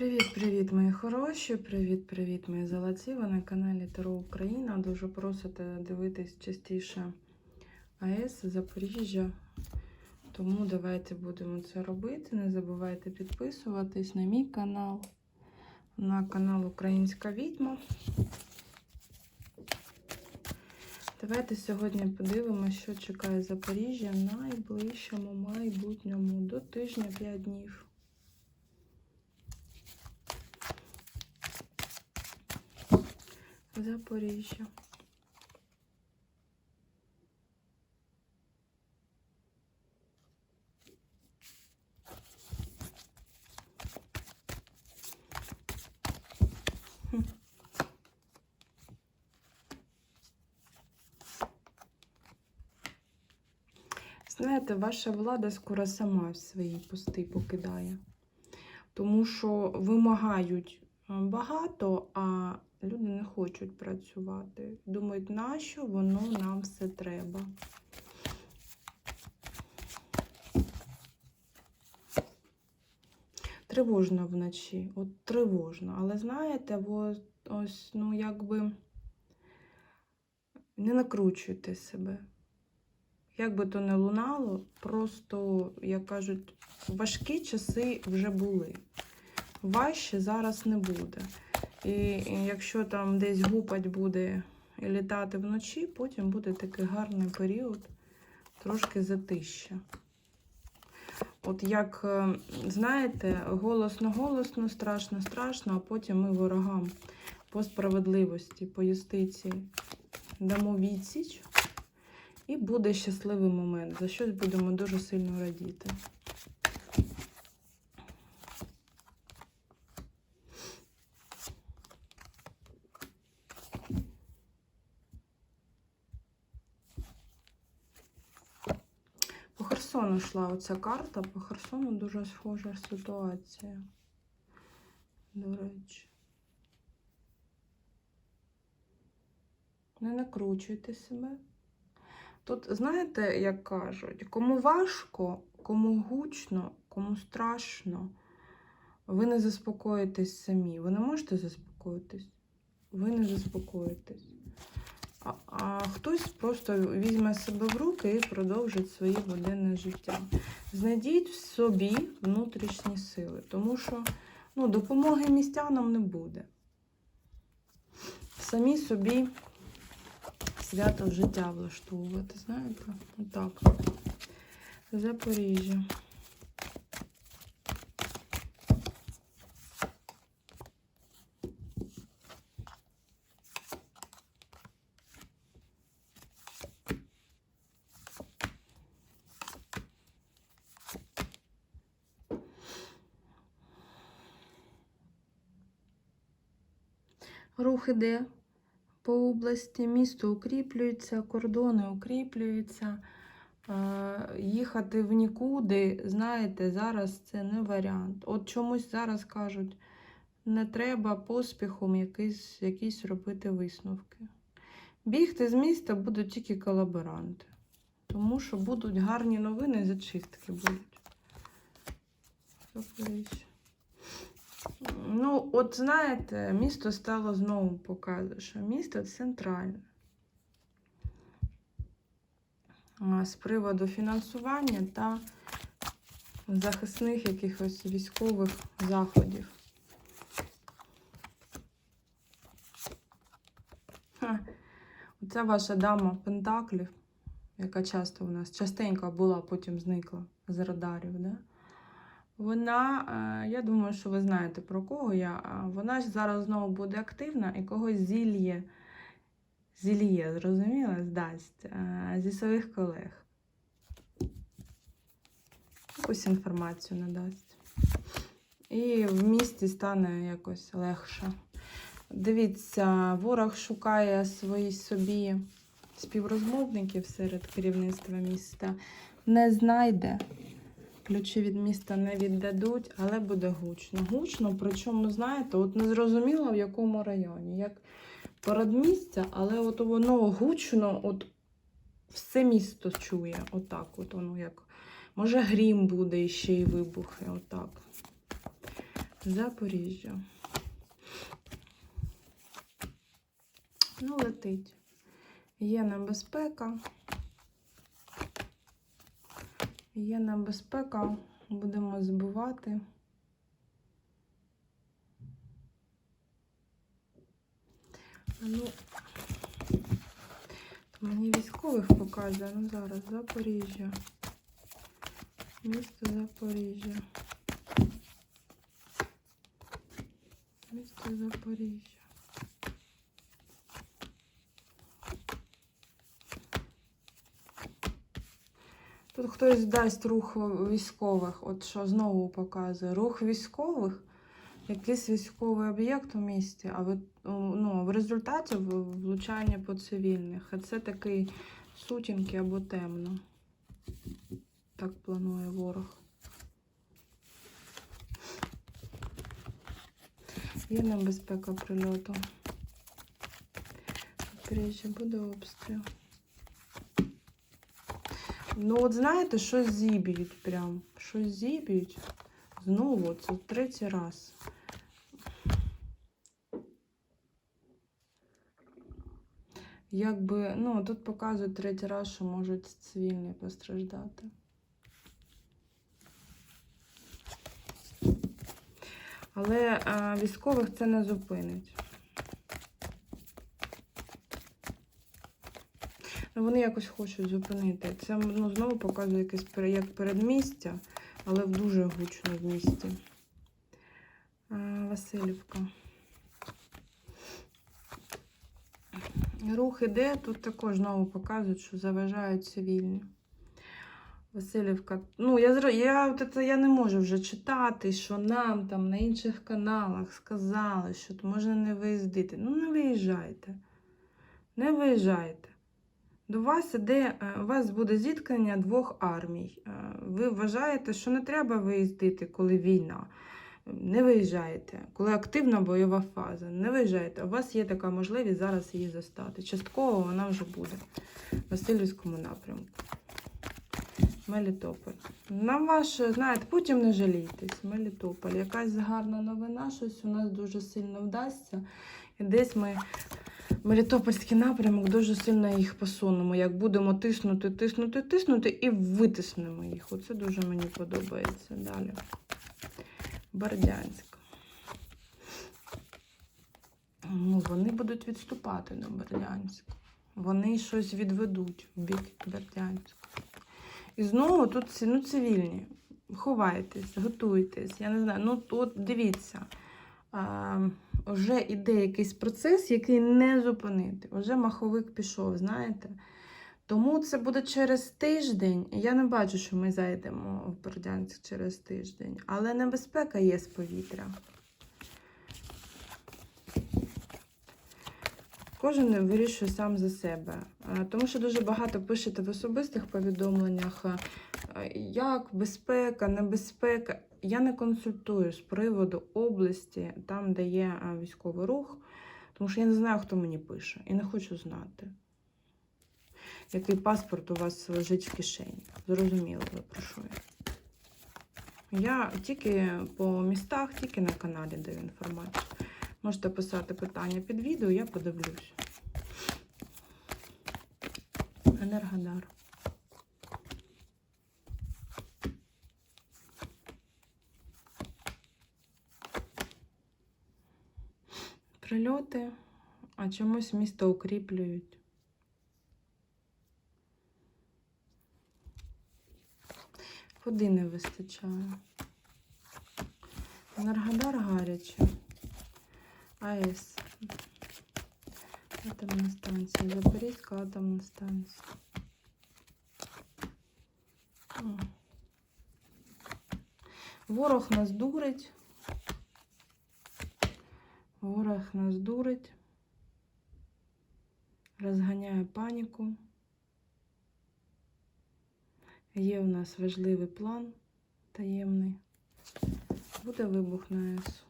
Привіт-привіт, мої хороші! Привіт-привіт, мої золоті! Ви на каналі Таро Україна. Дуже просите дивитись частіше АЕС Запоріжжя. Тому давайте будемо це робити. Не забувайте підписуватись на мій канал, на канал Українська Відьма. Давайте сьогодні подивимося, що чекає Запоріжжя в найближчому майбутньому до тижня 5 днів. Запоріжжя. Знаєте, ваша влада скоро сама свої пости покидає, тому що вимагають е, багато, а люди не хочуть працювати. Думають, нащо воно нам все треба. Тривожно вночі, от тривожно. Але знаєте, от, ось, ну, якби не накручуйте себе. Як би то не лунало, просто, як кажуть, важкі часи вже були. Важче зараз не буде. І якщо там десь гупать буде і літати вночі, потім буде такий гарний період, трошки затища. От як, е, знаєте, голосно-голосно, страшно-страшно, а потім ми ворогам по справедливості, по юстиції дамо відсіч, і буде щасливий момент. За щось будемо дуже сильно радіти. По Херсону йшла оця карта, по Херсону дуже схожа ситуація. До речі. Не накручуйте себе. Тут, знаєте, як кажуть, кому важко, кому гучно, кому страшно, ви не заспокоїтесь самі. Ви не можете заспокоїтись. Ви не заспокоїтесь. А, хтось просто візьме себе в руки і продовжить своє буденне життя. Знайдіть в собі внутрішні сили, тому що ну, допомоги містянам не буде. Самі собі свято життя влаштовувати, знаєте? Отак. Запоріжжя. Рух іде по області, місто укріплюється, кордони укріплюються. Е, Їхати в нікуди, знаєте, зараз це не варіант. От чомусь зараз кажуть, не треба поспіхом якийсь, якісь робити висновки. Бігти з міста будуть тільки колаборанти, тому що будуть гарні новини, зачистки будуть. Ну, от знаєте, місто стало знову показує, що місто центральне. З приводу фінансування та захисних якихось військових заходів. Оце ваша дама Пентаклів, яка часто у нас частенько була, потім зникла з радарів. Да? Вона, е, я думаю, що ви знаєте про кого я. Вона ж зараз знову буде активна і когось зільє, зільє, зрозуміло, здасть е, зі своїх колег. Якусь інформацію надасть. І в місті стане якось легше. Дивіться, ворог шукає свої собі співрозмовників серед керівництва міста. Не знайде. Ключі від міста не віддадуть, але буде гучно. Гучно, причому, знаєте, от не зрозуміло в якому районі. Як передмістя, але от воно гучно, от все місто чує. Отак, от воно як. Може, грім буде і ще й вибухи. Отак. Запоріжжя. Ну, летить. Є небезпека. Є небезпека. Будемо збивати. Ну, мені військових показує. Ну зараз Запоріжжя. Місто Запоріжжя. Місто Запоріжжя. Тут хтось дасть рух військових, от що знову показує. Рух військових, якийсь військовий об'єкт у місті, а ви, ну, в результаті влучання по цивільних. А це такий сутінки або темно. Так планує ворог. Є небезпека прильоту. Запоріжжя буде обстріл. Ну, от знаєте, щось зіб'ють прям. Щось зіб'ють. Знову, це третій раз. Якби, ну, тут показують третій раз, що можуть цивільні постраждати. Але е, військових це не зупинить. Ну, вони якось хочуть зупинити. Це ну, знову показує якесь як передмістя, але в дуже гучно в місті. Васильівка. Рух іде, тут також знову показують, що заважають цивільні. Васильівка. Ну, я, я, це, я не можу вже читати, що нам там на інших каналах сказали, що можна не виїздити. Ну, не виїжджайте. Не виїжджайте. До вас іде, е, у вас буде зіткнення двох армій. Е, Ви вважаєте, що не треба виїздити, коли війна. Не виїжджаєте, коли активна бойова фаза. Не виїжджаєте. У вас є така можливість зараз її застати. Частково вона вже буде в Васильівському напрямку. Мелітополь. На ваше, знаєте, потім не жалійтесь. Мелітополь. Якась гарна новина, щось у нас дуже сильно вдасться. І десь ми Мелітопольський напрямок дуже сильно їх посунемо. Як будемо тиснути, тиснути, тиснути і витиснемо їх. Оце дуже мені подобається. Далі. Бердянськ. Ну, вони будуть відступати на Бердянськ. Вони щось відведуть в бік Бердянська. І знову тут ну, цивільні. Ховайтесь, готуйтесь. Я не знаю. Ну, от дивіться. Вже іде якийсь процес, який не зупинити. Вже маховик пішов, знаєте. Тому це буде через тиждень. Я не бачу, що ми зайдемо в Бердянськ через тиждень. Але небезпека є з повітря. Кожен вирішує сам за себе. Е, Тому що дуже багато пишете в особистих повідомленнях, е, як безпека, небезпека. Я не консультую з приводу області, там, де є військовий рух, тому що я не знаю, хто мені пише, і не хочу знати, який паспорт у вас лежить в кишені. Зрозуміло, ви про що я. Я тільки по містах, тільки на каналі даю інформацію. Можете писати питання під відео, я подивлюсь. Енергодар. Прильоти, а чомусь місто укріплюють. Води не вистачає. Енергодар гаряче. АЕС. Атомна станція. Запорізька атомна станція. Ворог нас дурить. Ворог нас дурить. Розганяє паніку. Є у нас важливий план таємний. Буде вибух на АЕС.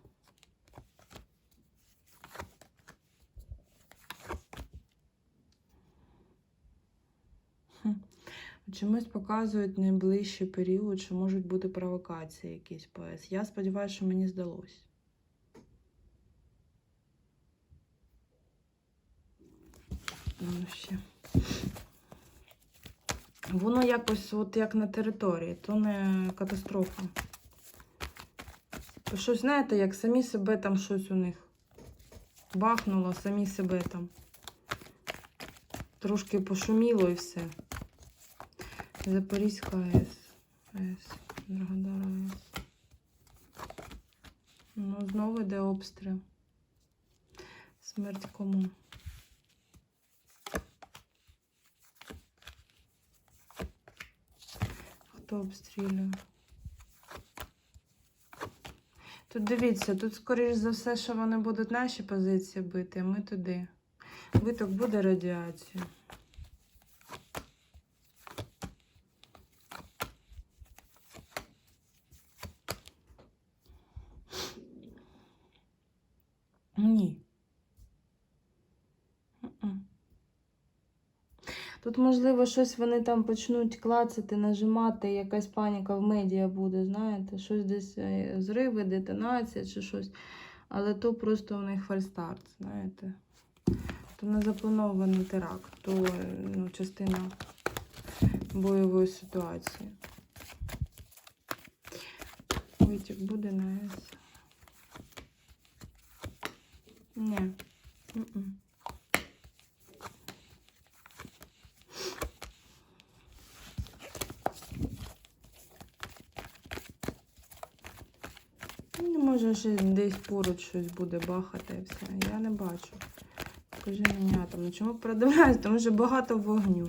чомусь показують найближчий період, що можуть бути провокації якісь по ЕС. Я сподіваюся, що мені здалось. Ну, ще. Воно якось от як на території, то не катастрофа. То щось, знаєте, як самі себе там щось у них бахнуло, самі себе там. Трошки пошуміло і все. Запорізька АЕС. АЕС. Драгодар АЕС. Ну, знову йде обстріл. Смерть кому? Хто? Тут дивіться, тут, скоріш за все, що вони будуть наші позиції бити, а ми туди. Виток буде радіація. Ні. Мгм. Тут, можливо, щось вони там почнуть клацати, нажимати, якась паніка в медіа буде, знаєте, щось десь е, зриви, детонація чи щось. Але то просто у них фальстарт, знаєте. То не запланований теракт, то е, ну, частина бойової ситуації. Витік буде на ЕС. Ні. М-м. Ну, може, десь поруч щось буде бахати і все. Я не бачу. Скажи мені атом. Ну чому продивляюсь? Тому що багато вогню.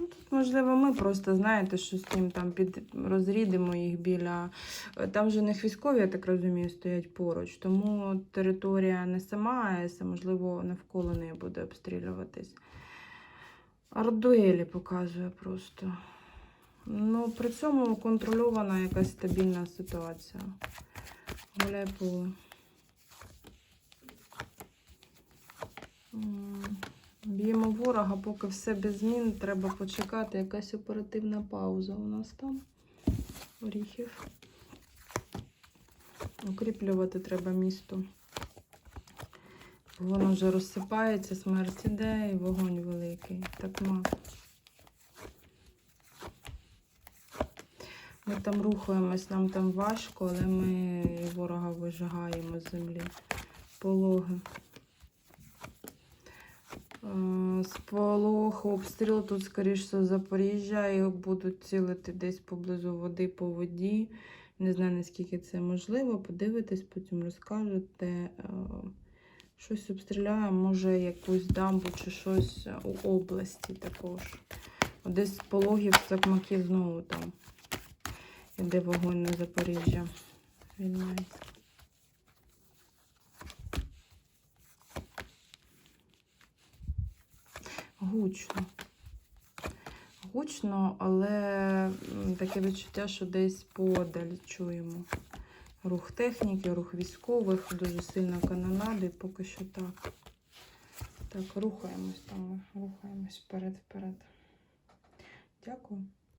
Ну, тут, можливо, ми просто, знаєте, що з тим там під розрідимо їх біля. Е, Там же у них військові, я так розумію, стоять поруч. Тому територія не сама а можливо, навколо неї буде обстрілюватись. Ардуелі показує просто. Ну, при цьому контрольована якась стабільна ситуація. Гуляй поле. Б'ємо ворога, поки все без змін. Треба почекати. Якась оперативна пауза у нас там. Оріхів. Укріплювати треба місто. Воно вже розсипається, смерть іде і вогонь великий. Так ма. Ми там рухаємось, нам там важко, але ми ворога вижигаємо з землі. Пологи. Е, З полоху обстріл тут, скоріш всього, Запоріжжя, і будуть цілити десь поблизу води по воді. Не знаю, наскільки це можливо. Подивитесь, потім розкажете. Е, Щось обстріляє, може якусь дамбу чи щось у області також. Десь з пологів, Сакмаків знову там. Іде вогонь на Запоріжжя. Звільняється. Гучно. Гучно, але таке відчуття, що десь подаль чуємо. Рух техніки, рух військових, дуже сильно канонади, поки що так. Так, рухаємось там, рухаємось вперед-вперед. Дякую.